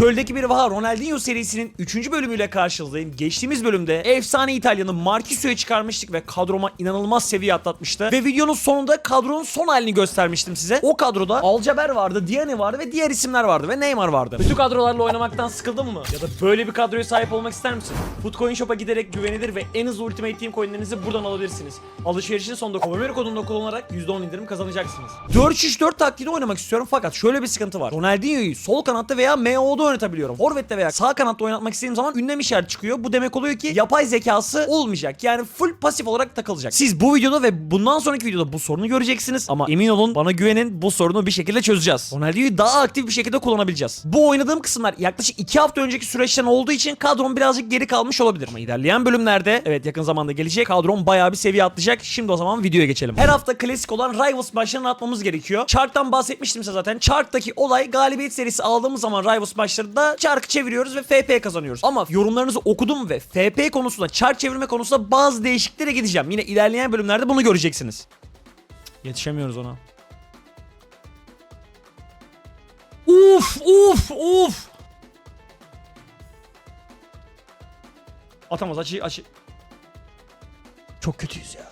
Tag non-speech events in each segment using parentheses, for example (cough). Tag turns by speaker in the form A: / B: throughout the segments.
A: Çöldeki bir Vaha Ronaldinho serisinin 3. bölümüyle karşınızdayım. Geçtiğimiz bölümde efsane İtalyanı Marquisio'yu çıkarmıştık ve kadroma inanılmaz seviye atlatmıştı. Ve videonun sonunda kadronun son halini göstermiştim size. O kadroda Alcaber vardı, Diani vardı ve diğer isimler vardı ve Neymar vardı. Bütün kadrolarla oynamaktan sıkıldın mı? Ya da böyle bir kadroya sahip olmak ister misin? Footcoin Shop'a giderek güvenilir ve en hızlı Ultimate Team coinlerinizi buradan alabilirsiniz. Alışverişin sonunda Kovamero kodunu kullanarak %10 indirim kazanacaksınız. 4-3-4 taktiğini oynamak istiyorum fakat şöyle bir sıkıntı var. Ronaldinho'yu sol kanatta veya MO'da oynatabiliyorum. Forvet'te veya sağ kanatta oynatmak istediğim zaman ünlem işareti çıkıyor. Bu demek oluyor ki yapay zekası olmayacak. Yani full pasif olarak takılacak. Siz bu videoda ve bundan sonraki videoda bu sorunu göreceksiniz. Ama emin olun bana güvenin bu sorunu bir şekilde çözeceğiz. Ronaldinho'yu daha aktif bir şekilde kullanabileceğiz. Bu oynadığım kısımlar yaklaşık 2 hafta önceki süreçten olduğu için kadrom birazcık geri kalmış olabilir. Ama ilerleyen bölümlerde evet yakın zamanda gelecek kadrom bayağı bir seviye atlayacak. Şimdi o zaman videoya geçelim. Her hafta klasik olan Rivals maçlarını atmamız gerekiyor. Chart'tan bahsetmiştim size zaten. Chart'taki olay galibiyet serisi aldığımız zaman Rivals maçlarında çarkı çeviriyoruz ve FP kazanıyoruz. Ama yorumlarınızı okudum ve FP konusunda çark çevirme konusunda bazı değişikliklere gideceğim. Yine ilerleyen bölümlerde bunu göreceksiniz. Yetişemiyoruz ona. Uf uf uf. Atamaz açı açı. Çok kötüyüz ya.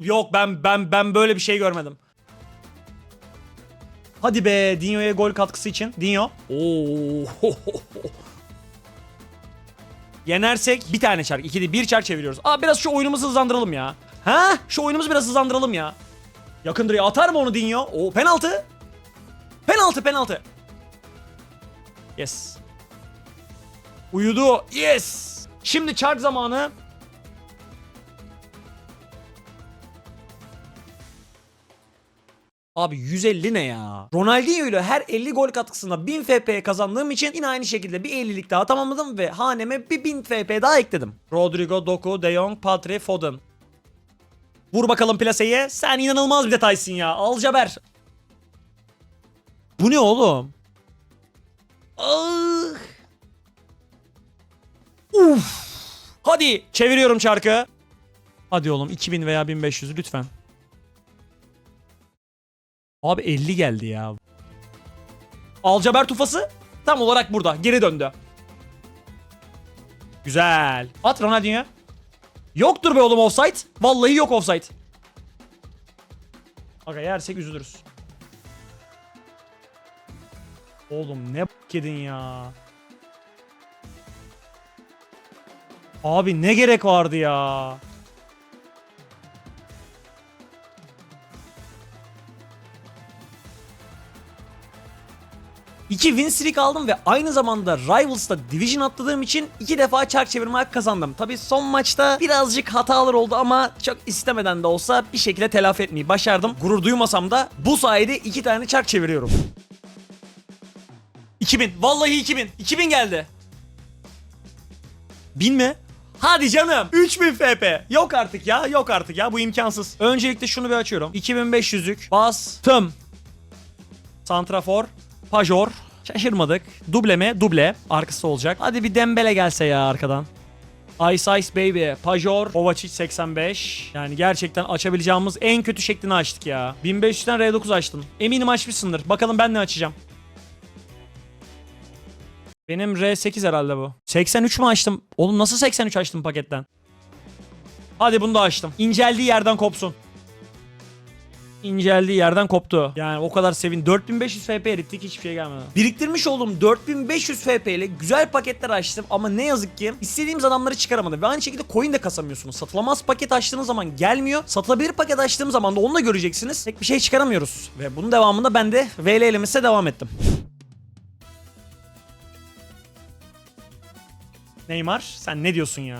A: Yok ben ben ben böyle bir şey görmedim. Hadi be Dinho'ya gol katkısı için. Dinho. Oo. Yenersek bir tane çark. İkide bir çark çeviriyoruz. Aa biraz şu oyunumuzu hızlandıralım ya. Ha? Şu oyunumuzu biraz hızlandıralım ya. Yakın direğe atar mı onu Dinho? Oo penaltı. Penaltı penaltı. Yes. Uyudu. Yes. Şimdi çark zamanı. Abi 150 ne ya? Ronaldinho ile her 50 gol katkısında 1000 FP kazandığım için yine aynı şekilde bir 50'lik daha tamamladım ve haneme bir 1000 FP daha ekledim. Rodrigo, Doku, De Jong, Patri, Foden. Vur bakalım plaseye. Sen inanılmaz bir detaysın ya. Alcaber. Bu ne oğlum? Ah. Uf. Hadi çeviriyorum çarkı. Hadi oğlum 2000 veya 1500 lütfen. Abi 50 geldi ya. Alcaber tufası tam olarak burada. Geri döndü. Güzel. At Ronaldinho. Yoktur be oğlum offside. Vallahi yok offside. Aga yersek üzülürüz. Oğlum ne yedin ya. Abi ne gerek vardı ya. İki win streak aldım ve aynı zamanda Rivals'ta Division atladığım için iki defa çark çevirme hakkı kazandım. Tabi son maçta birazcık hatalar oldu ama çok istemeden de olsa bir şekilde telafi etmeyi başardım. Gurur duymasam da bu sayede iki tane çark çeviriyorum. 2000. Vallahi 2000. 2000 geldi. 1000 mi? Hadi canım. 3000 FP. Yok artık ya. Yok artık ya. Bu imkansız. Öncelikle şunu bir açıyorum. 2500'lük. Bastım. Santrafor. Pajor. Şaşırmadık. Duble mi? Duble. Arkası olacak. Hadi bir Dembele gelse ya arkadan. Ice Ice Baby, Pajor, Kovacic 85. Yani gerçekten açabileceğimiz en kötü şeklini açtık ya. 1500'den R9 açtım. Eminim açmışsındır. Bakalım ben ne açacağım. Benim R8 herhalde bu. 83 mü açtım? Oğlum nasıl 83 açtım paketten? Hadi bunu da açtım. İnceldiği yerden kopsun. İnceldiği yerden koptu. Yani o kadar sevin. 4500 FP erittik hiçbir şey gelmedi. Biriktirmiş olduğum 4500 FP ile güzel paketler açtım ama ne yazık ki istediğimiz adamları çıkaramadım. Ve aynı şekilde coin de kasamıyorsunuz. Satılamaz paket açtığınız zaman gelmiyor. Satılabilir paket açtığım zaman da onu da göreceksiniz. Tek bir şey çıkaramıyoruz. Ve bunun devamında ben de VL elemesine devam ettim. Neymar sen ne diyorsun ya?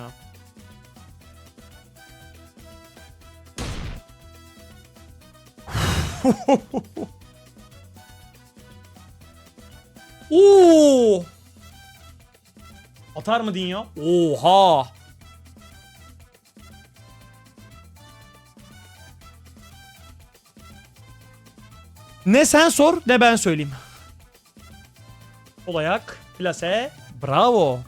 A: (laughs) Oo! Atar mı Dinho? Oha! Ne sen sor ne ben söyleyeyim. Sol ayak, plase, bravo.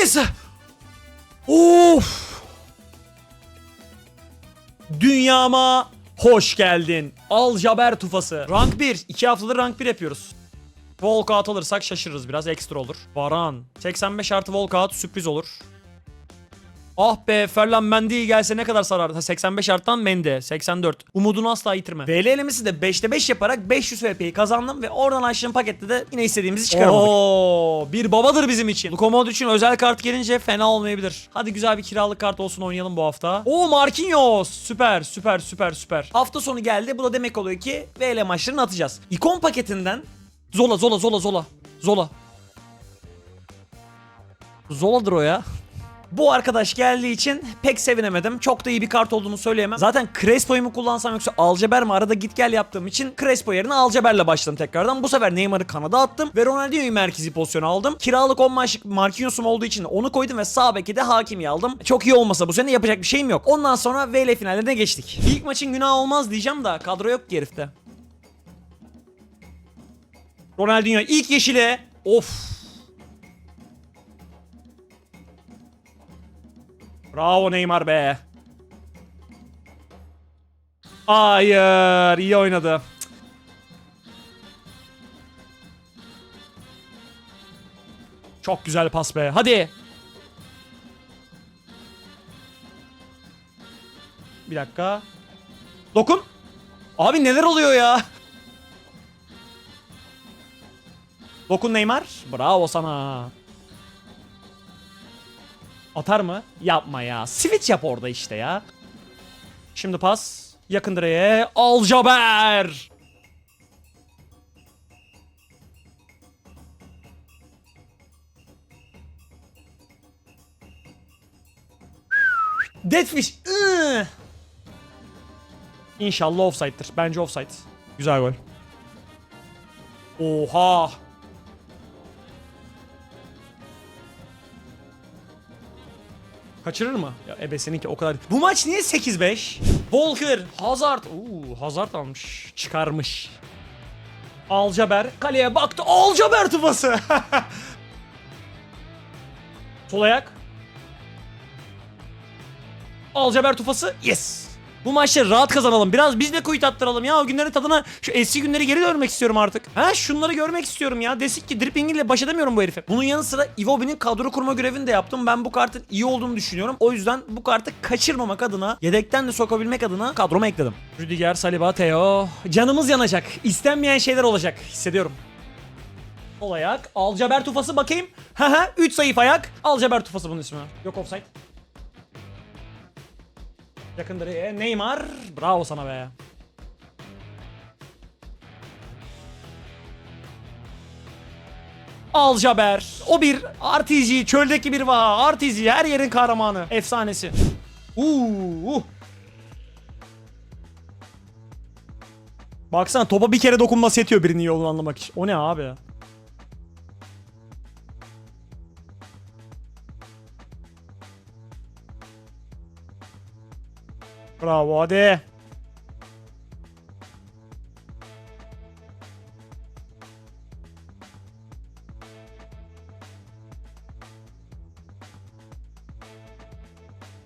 A: Yes! Of! Dünya Dünyama hoş geldin. Al Jaber tufası. Rank 1. 2 haftadır rank 1 yapıyoruz. Walkout alırsak şaşırırız biraz ekstra olur. Varan. 85 artı walkout sürpriz olur. Ah be Ferland Mendy gelse ne kadar sarar? Ha, 85 arttan Mendy. 84. Umudunu asla yitirme. VL elemesi de 5'te 5 yaparak 500 VP'yi kazandım ve oradan açtığım pakette de yine istediğimizi çıkaramadık. Oo, bir babadır bizim için. Lukomod için özel kart gelince fena olmayabilir. Hadi güzel bir kiralık kart olsun oynayalım bu hafta. Oo Marquinhos. Süper süper süper süper. Hafta sonu geldi. Bu da demek oluyor ki VL maçlarını atacağız. İkon paketinden Zola Zola Zola Zola. Zola. Zola'dır o ya. Bu arkadaş geldiği için pek sevinemedim. Çok da iyi bir kart olduğunu söyleyemem. Zaten Crespo'yu mu kullansam yoksa Alceber mi? Arada git gel yaptığım için Crespo yerine Alceber'le başladım tekrardan. Bu sefer Neymar'ı kanada attım ve Ronaldinho'yu merkezi pozisyona aldım. Kiralık 10 maçlık Marquinhos'um olduğu için onu koydum ve sağ beki de Hakim'i aldım. Çok iyi olmasa bu sene yapacak bir şeyim yok. Ondan sonra VL finallerine geçtik. İlk maçın günahı olmaz diyeceğim da kadro yok ki herifte. Ronaldinho ilk yeşile. Of. Bravo Neymar be. Hayır, iyi oynadı. Çok güzel pas be. Hadi. Bir dakika. Dokun. Abi neler oluyor ya? Dokun Neymar. Bravo sana. Atar mı? Yapma ya. Switch yap orada işte ya. Şimdi pas. Yakın direğe. Alcaber. Deadfish. İnşallah offside'dir. Bence offside. Güzel gol. Oha. Kaçırır mı? Ya ebeseninki o kadar. Bu maç niye 8-5? Volker, Hazard. Oo, Hazard almış. Çıkarmış. Alcaber kaleye baktı. Alcaber tufası. (laughs) Sol ayak. Alcaber tufası. Yes. Bu maçları rahat kazanalım. Biraz biz de kuyut attıralım ya. O günlerin tadına şu eski günleri geri dönmek istiyorum artık. Ha şunları görmek istiyorum ya. Desik ki dripping ile baş edemiyorum bu herife. Bunun yanı sıra Iwobi'nin kadro kurma görevini de yaptım. Ben bu kartın iyi olduğunu düşünüyorum. O yüzden bu kartı kaçırmamak adına, yedekten de sokabilmek adına kadroma ekledim. Rüdiger, Saliba, Theo. Canımız yanacak. İstenmeyen şeyler olacak. Hissediyorum. Sol ayak. Alcaber tufası bakayım. Haha 3 zayıf ayak. Alcaber tufası bunun ismi. Yok offside. Yakın direğe Neymar. Bravo sana be. Alcaber. O bir RTG. Çöldeki bir vaha. RTG. Her yerin kahramanı. Efsanesi. Uuu. Baksana topa bir kere dokunması yetiyor birinin yolunu anlamak için. O ne abi? Bravo hadi.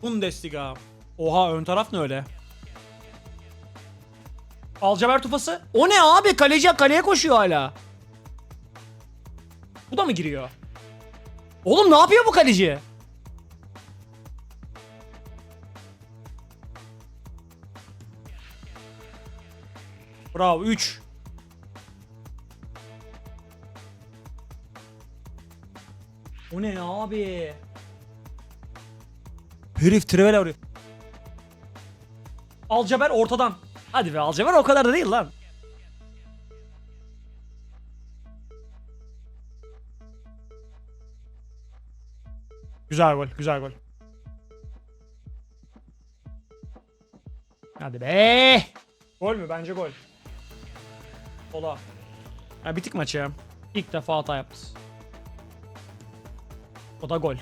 A: Bundesliga. Oha ön taraf ne öyle? Alcaber tufası. O ne abi? Kaleci kaleye koşuyor hala. Bu da mı giriyor? Oğlum ne yapıyor bu kaleci? Bravo 3. O ne abi? Herif trivel arıyor. Alcaber ortadan. Hadi be Alcaber o kadar da değil lan. Güzel gol, güzel gol. Hadi be. Gol mü? Bence gol. Ola. Ya bitik maç. İlk defa hata yaptı. O da gol.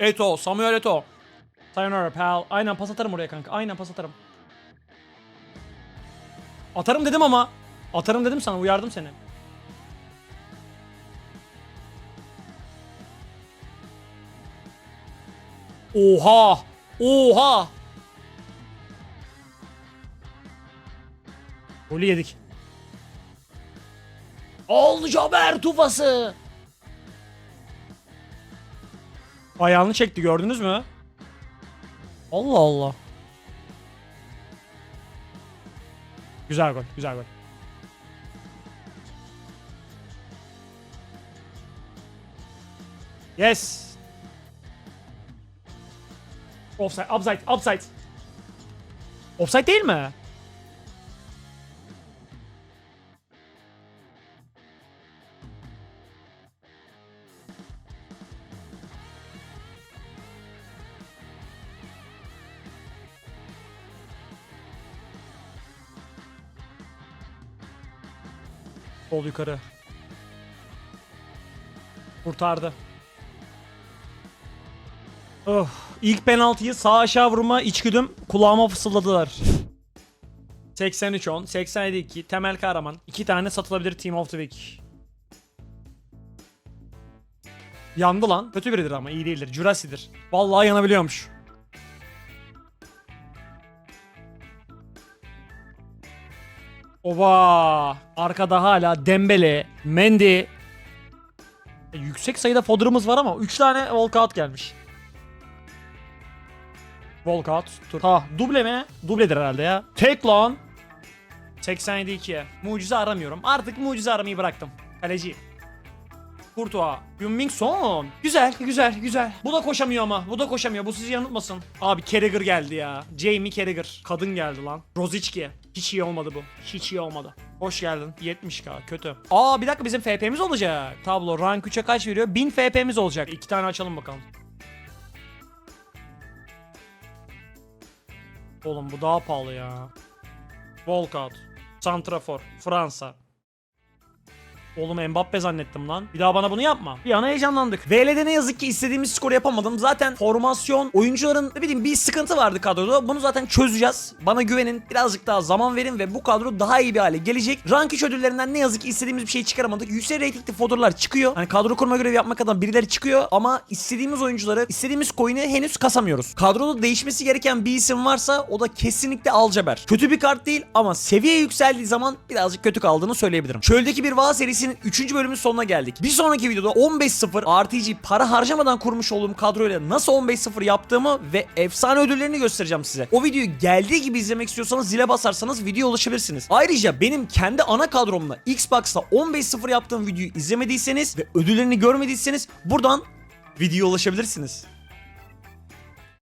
A: Eto, Samuel Eto. Sayonara pal. Aynen pas atarım oraya kanka. Aynen pas atarım. Atarım dedim ama. Atarım dedim sana uyardım seni. Oha! Oha! Golü yedik. Ol Caber tufası. Ayağını çekti gördünüz mü? Allah Allah. Güzel gol, güzel gol. Yes. Offside, upside, upside. Offside değil mi? Sol yukarı. Kurtardı. Oh, ilk penaltıyı sağ aşağı vurma içgüdüm kulağıma fısıldadılar. 83-10, 87-2, Temel Kahraman. 2 tane satılabilir Team of the Week. Yandı lan. Kötü biridir ama iyi değildir. Jurassi'dir. Vallahi yanabiliyormuş. Oba! Arkada hala Dembele, Mendy. E, yüksek sayıda fodder'ımız var ama 3 tane walkout gelmiş. Walkout. Tur. Ha duble mi? Dubledir herhalde ya. Tek lan. 87 2'ye. Mucize aramıyorum. Artık mucize aramayı bıraktım. Kaleci. Courtois. Heung-Min Son. Güzel, güzel, güzel. Bu da koşamıyor ama. Bu da koşamıyor. Bu sizi yanıltmasın. Abi Carragher geldi ya. Jamie Carragher. Kadın geldi lan. Rosicki. Hiç iyi olmadı bu. Hiç iyi olmadı. Hoş geldin. 70k. Kötü. Aa bir dakika bizim FP'miz olacak. Tablo rank 3'e kaç veriyor? 1000 FP'miz olacak. İki tane açalım bakalım. Oğlum bu daha pahalı ya. Walkout. Santrafor. Fransa. Oğlum Mbappe zannettim lan. Bir daha bana bunu yapma. Bir an heyecanlandık. VL'de ne yazık ki istediğimiz skoru yapamadım. Zaten formasyon, oyuncuların ne bileyim bir sıkıntı vardı kadroda. Bunu zaten çözeceğiz. Bana güvenin. Birazcık daha zaman verin ve bu kadro daha iyi bir hale gelecek. Rank 3 ödüllerinden ne yazık ki istediğimiz bir şey çıkaramadık. Yüksek ratingli fodurlar çıkıyor. Hani kadro kurma görevi yapmak adına birileri çıkıyor ama istediğimiz oyuncuları, istediğimiz coin'i henüz kasamıyoruz. Kadroda değişmesi gereken bir isim varsa o da kesinlikle Alcaber. Kötü bir kart değil ama seviye yükseldiği zaman birazcık kötü kaldığını söyleyebilirim. Çöldeki bir Vağa serisinin 3. bölümün sonuna geldik. Bir sonraki videoda 15-0 RTG para harcamadan kurmuş olduğum kadroyla nasıl 15-0 yaptığımı ve efsane ödüllerini göstereceğim size. O videoyu geldiği gibi izlemek istiyorsanız zile basarsanız video ulaşabilirsiniz. Ayrıca benim kendi ana kadromla Xbox'ta 15-0 yaptığım videoyu izlemediyseniz ve ödüllerini görmediyseniz buradan videoya ulaşabilirsiniz.